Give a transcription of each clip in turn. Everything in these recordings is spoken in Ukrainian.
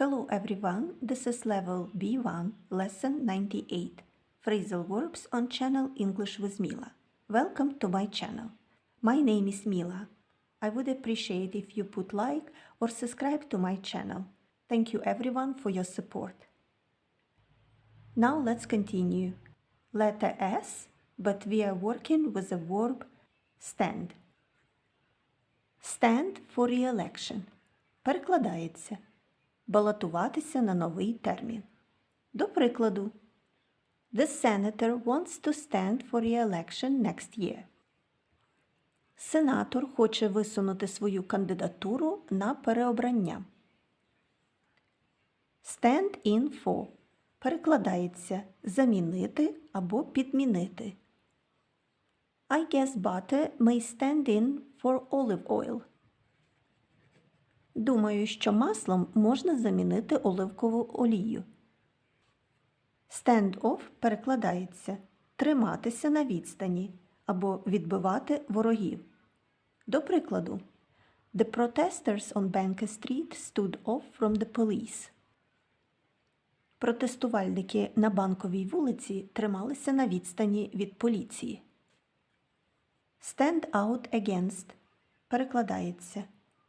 Hello everyone, this is level B1, lesson 98, phrasal verbs on channel English with Mila. Welcome to my channel. My name is Mila. I would appreciate if you put like or subscribe to my channel. Thank you everyone for your support. Now let's continue. Letter S, but we are working with the verb stand. Stand for re-election. Перекладається. Балотуватися на новий термін. До прикладу. The senator wants to stand for re-election next year. Сенатор хоче висунути свою кандидатуру на переобрання. Stand in for перекладається замінити або підмінити. I guess butter may stand in for olive oil. Думаю, що маслом можна замінити оливкову олію. Off перекладається триматися на відстані або відбивати ворогів. До прикладу, The protesters on Banker Street stood off from the police. Протестувальники на банковій вулиці трималися на відстані від поліції. Stand out against перекладається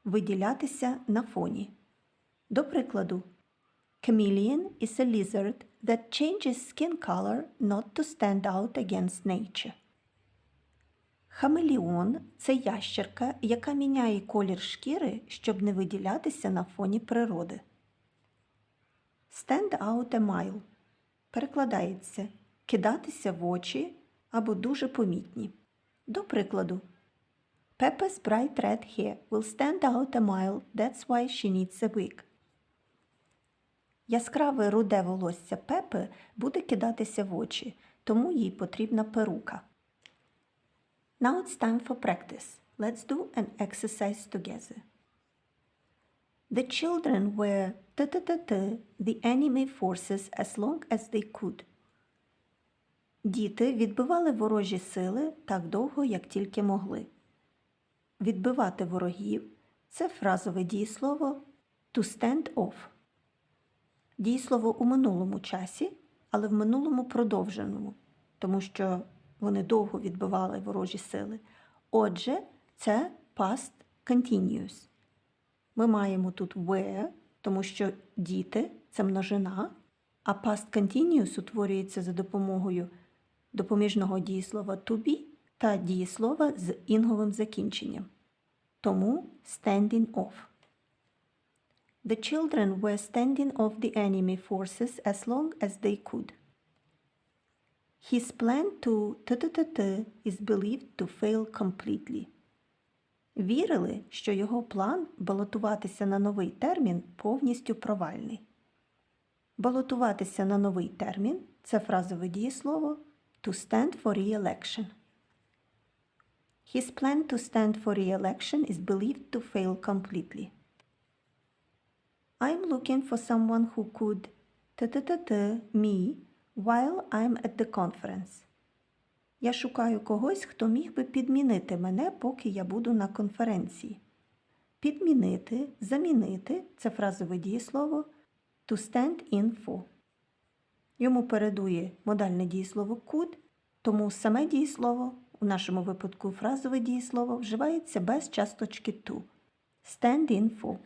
виділятися на фоні. До прикладу, Chameleon is a lizard that changes skin color not to stand out against nature. Хамелеон це ящерка, яка міняє колір шкіри, щоб не виділятися на фоні природи. Stand out a mile перекладається кидатися в очі або дуже помітні. До прикладу, Peppa's bright red hair will stand out a mile, that's why she needs a wig. Яскраве руде волосся Пепи буде кидатися в очі, тому їй потрібна перука. Now it's time for practice. Let's do an exercise together. The children were t-t-t-t the enemy forces as long as they could. Діти відбивали ворожі сили так довго, як тільки могли. Відбивати ворогів це фразове дієслово to stand off. Дієслово у минулому часі, але в минулому продовженому, тому що вони довго відбивали ворожі сили. Отже, це past continuous. Ми маємо тут were, тому що діти це множина, а past continuous утворюється за допомогою допоміжного дієслова to be та дієслова з інговим закінченням. Тому standing off. The children were standing off the enemy forces as long as they could. His plan to tt is believed to fail completely. Вірили, що його план балотуватися на новий термін повністю провальний. Балотуватися на новий термін це фразове дієслово to stand for re-election. His plan to stand for re-election is believed to fail completely. I'm looking for someone who could tt me while I'm at the conference. Я шукаю когось, хто міг би підмінити мене, поки я буду на конференції. Підмінити, замінити це фразове дієслово to stand in for. Йому передує модальне дієслово could, тому саме дієслово, у нашому випадку фразове дієслово, вживається без часточки to. Stand in for.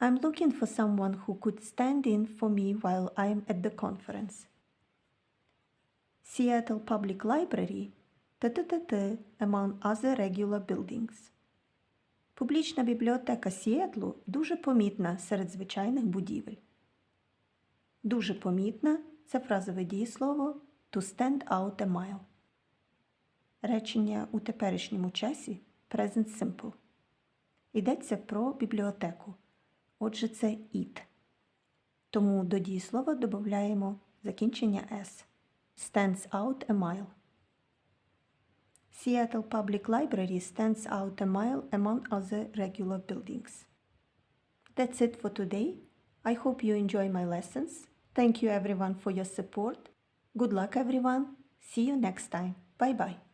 I'm looking for someone who could stand in for me while I'm at the conference. Seattle Public Library ТТТ among other regular buildings. Публічна бібліотека Сіетлу дуже помітна серед звичайних будівель. Дуже помітна це фразове дієслово to stand out a mile. Речення у теперішньому часі present simple. Йдеться про бібліотеку. Отже, це it. Тому до дієслова додаємо закінчення s. Stands out a mile. Seattle Public Library stands out a mile among other regular buildings. That's it for today. I hope you enjoy my lessons. Thank you everyone for your support. Good luck everyone. See you next time. Bye bye.